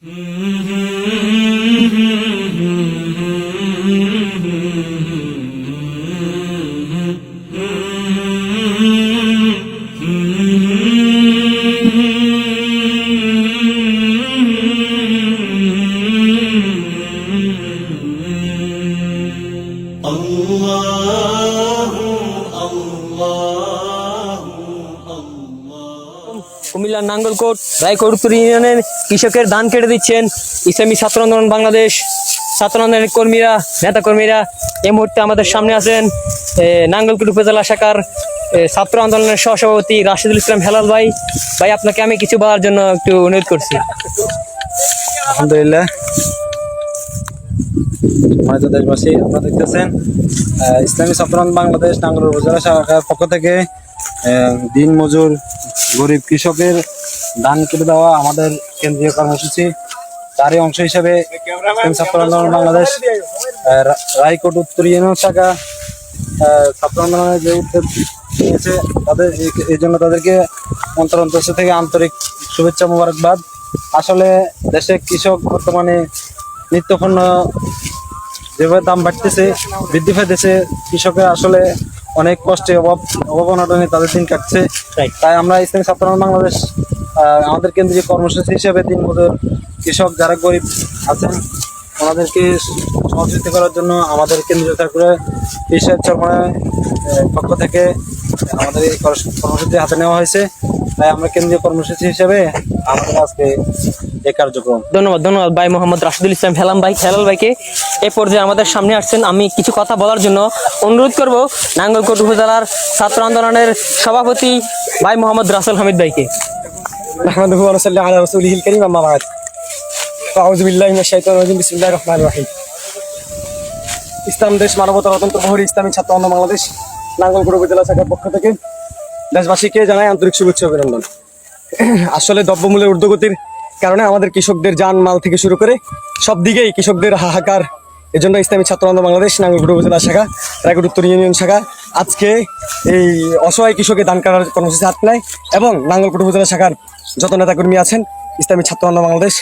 Allah কুমিল্লার নাঙ্গলকোট, রায়কোট উত্তর ইউনিয়নের কৃষকের ধান কেটে দিচ্ছেন ইসলামী ছাত্র আন্দোলন বাংলাদেশ। ছাত্র আন্দোলনের কর্মীরা নেতা কর্মীরা এই মুহূর্তে আমাদের সামনে আছেন নাঙ্গলকোট উপজেলা শাখার ছাত্র আন্দোলনের সহসভাপতি রাশিদুল ইসলাম হেলাল ভাই। ভাই, আপনাকে আমি কিছু বলার জন্য একটু অনুরোধ করছি। আলহামদুলিল্লাহ। দেশবাসী, আপনারা দেখতেছেন ইসলামী ছাত্র বাংলাদেশ নাঙ্গল উপজেলা শাখার পক্ষ থেকে দিন মজুর গরিব কৃষকের ধান কেটে দেওয়া আমাদের কেন্দ্রীয় কর্মসূচি। তারই অংশ হিসাবে ছাত্র আন্দোলন বাংলাদেশ রায়কোট উত্তর ইউনিয়ন শাখা ছাত্র আন্দোলনের যে উদ্যোগ নিয়েছে, তাদের এই- জন্য তাদেরকে অন্তর অন্তস্থ থেকে আন্তরিক শুভেচ্ছা মোবারকবাদ। আসলে দেশে কৃষক বর্তমানে নিত্যপণ্য যেভাবে দাম বাড়তেছে, বৃদ্ধি পাইতেছে, কৃষকের আসলে অনেক কষ্টে অভাব অভাব অনটনে তাদের দিন কাটছে. তাই আমরা ইসলামী ছাত্র বাংলাদেশ আমাদের কেন্দ্রীয় কর্মসূচি হিসেবে দিন মজুর কৃষক যারা গরিব আছেন ওনাদেরকে সহযোগিতা করার জন্য আমাদের কেন্দ্রীয় সরকারের কৃষক চরমানের পক্ষ থেকে আমাদের এই কর্মসূচি হাতে নেওয়া হয়েছে। তাই আমরা কেন্দ্রীয় কর্মসূচি হিসেবে আমাদের আজকে এই কার্যক্রম। ধন্যবাদ ধন্যবাদ ভাই মোহাম্মদ রাশিদুল ইসলাম হেলাম ভাই। হেলাল ভাইকে এ পর্যায়ে আমাদের সামনে আসছেন। আমি কিছু কথা বলার জন্য অনুরোধ করব নাঙ্গলকোট উপজেলার ছাত্র আন্দোলনের সভাপতি ভাই মোহাম্মদ রাসেল হামিদ ভাইকে। ইসলাম দেশ মানবতার অত্যন্ত প্রহরী ইসলামী ছাত্র আন্দোলন বাংলাদেশ, নাঙ্গলকোট উপজেলা শাখার পক্ষ থেকে দেশবাসীকে জানায় আন্তরিক শুভেচ্ছা অভিনন্দন। আসলে দ্রব্যমূল্যের ঊর্ধ্বগতির কারণে আমাদের কৃষকদের জানমাল থেকে শুরু করে সব দিকেই কৃষকদের হাহাকার এজন্য ইসলামী ছাত্র আন্দোলন বাংলাদেশ নাঙ্গলকোট উপজেলা শাখা, রায়গড় উত্তর ইউনিয়ন শাখা আজকে এই অসহায় কৃষকের দান করার কর্মসূচি হাত নেয় এবং নাঙ্গলকোট উপজেলা শাখার যত নেতাকর্মী আছেন, ইসলামী ছাত্র আন্দোলন বাংলাদেশ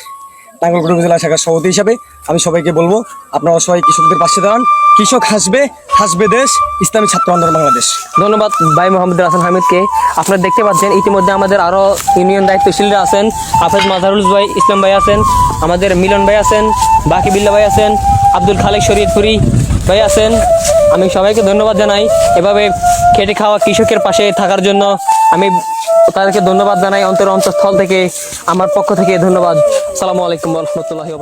নাঙ্গলকোট উপজেলা শাখার সভাপতি হিসাবে আমি সবাইকে বলব, আপনারা অসহায় কৃষকদের পাশে দাঁড়ান। কৃষক হাসবে হাসবে দেশ, ইসলামী ছাত্র আন্দোলন বাংলাদেশ। ধন্যবাদ ভাই মোহাম্মদ রাসেল হামিদকে। আপনারা দেখতে পাচ্ছেন, ইতিমধ্যে আমাদের আরও ইউনিয়ন দায়িত্বশীলরা আছেন, হাফেজ মাজারুল ভাই, ইসলাম ভাই আছেন, আমাদের মিলন ভাই আছেন, বাকি বিল্লা ভাই আছেন আব্দুল খালেক শরীয়তপুরি ভাই আছেন। আমি সবাইকে ধন্যবাদ জানাই। এভাবে খেটে খাওয়া কৃষকের পাশে থাকার জন্য আমি তাদেরকে ধন্যবাদ জানাই। অন্তর অন্তঃস্থল থেকে, আমার পক্ষ থেকে ধন্যবাদ। সালামু আলাইকুম রহমতুল্লাহি